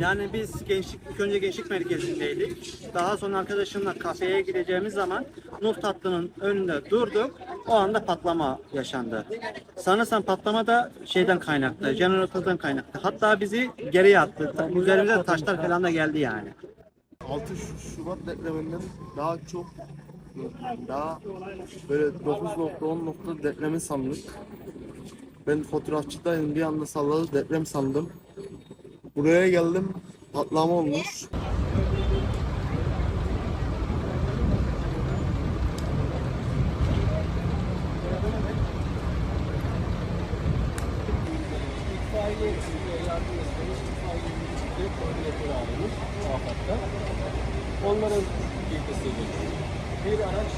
Yani biz gençlik, ilk önce gençlik merkezindeydik. Daha sonra arkadaşımla kafeye gideceğimiz zaman Nuh tatlının önünde durduk. O anda patlama yaşandı. Sanırsam patlama da şeyden kaynaklı, jeneratörden kaynaklı. Hatta bizi geriye attı. Üzerimize taşlar falan da geldi yani. 6 Şu- Şubat depreminden daha çok daha böyle 9.10 nokta depremi sandık. Ben fotoğrafçıdayım bir anda salladı deprem sandım. Buraya geldim patlama olmuş. İtfaiye ekibiyle yardım istemiş. İtfaiye ekibinde koordinatör ağrımız afatta. Onların bilgisiyle bir araç